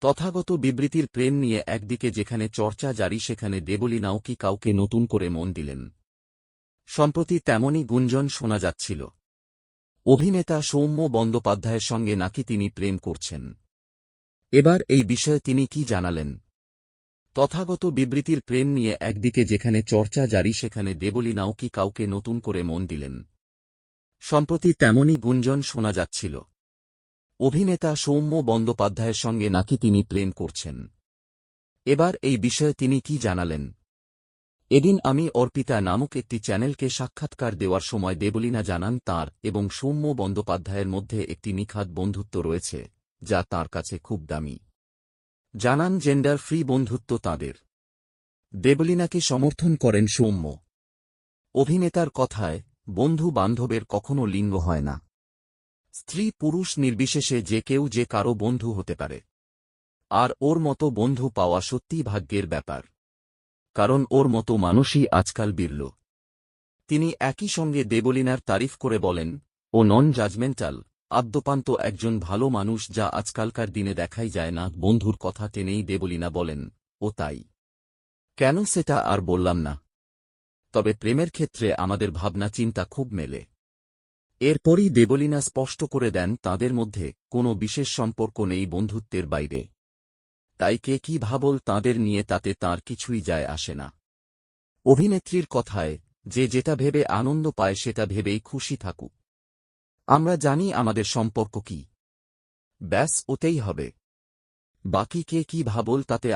তথাগত বিবৃতির প্রেম নিয়ে একদিকে যেখানে চর্চা জারি, সেখানে দেবলীনাও কি কাউকে নতুন করে মন দিলেন? সম্প্রতি তেমনই গুঞ্জন শোনা যাচ্ছিল। অভিনেতা সৌম্য বন্দ্যোপাধ্যায়ের সঙ্গে নাকি তিনি প্রেম করছেন? এবার এই বিষয়ে তিনি কি জানালেন? তথাগত বিবৃতির প্রেম নিয়ে একদিকে যেখানে চর্চা জারি, সেখানে দেবলীনাও কি কাউকে নতুন করে মন দিলেন? সম্প্রতি তেমনই গুঞ্জন শোনা যাচ্ছিল। অভিনেতা সৌম্য বন্দ্যোপাধ্যায়ের সঙ্গে নাকি তিনি প্রেম করছেন? এবার এই বিষয়ে তিনি কি জানালেন? এদিন আমি অর্পিতা নামক একটি চ্যানেলকে সাক্ষাৎকার দেওয়ার সময় দেবলীনা জানান তার এবং সৌম্য বন্দ্যোপাধ্যায়ের মধ্যে একটি নিখাত বন্ধুত্ব রয়েছে, যা তার কাছে খুব দামি। জানান জেন্ডার ফ্রি বন্ধুত্ব তাঁদের। দেবলীনাকে সমর্থন করেন সৌম্য। অভিনেতার কথায় বন্ধু বান্ধবের কখনো লিঙ্গ হয় না। স্ত্রী পুরুষ নির্বিশেষে যে কেউ যে কারও বন্ধু হতে পারে। আর ওর মতো বন্ধু পাওয়া সত্যিই ভাগ্যের ব্যাপার। কারণ ওর মতো মানুষই আজকাল বিরল। তিনি একই সঙ্গে দেবলীনার তারিফ করে বলেন, ও নন জাজমেন্টাল আদ্যপান্ত একজন ভালো মানুষ যা আজকালকার দিনে দেখাই যায় না। বন্ধুর কথা টেনেই দেবলীনা বলেন, ও তাই। কেন সেটা আর বললাম না? তবে প্রেমের ক্ষেত্রে আমাদের ভাবনা চিন্তা খুব মেলে। এরপরই দেবলীনা স্পষ্ট করে দেন তাদের মধ্যে কোনো বিশেষ সম্পর্ক নেই বন্ধুত্বের বাইরে। তাই কে কি ভাবল তাঁদের নিয়ে তাতে তার কিছুই যায় আসে না। অভিনেত্রীর কথায়, যে যেটা ভেবে আনন্দ পায় সেটা ভেবেই খুশি থাকুক। আমরা জানি আমাদের সম্পর্ক কি। ব্যাস, ওতেই হবে। বাকি কে কি ভাবল তাতে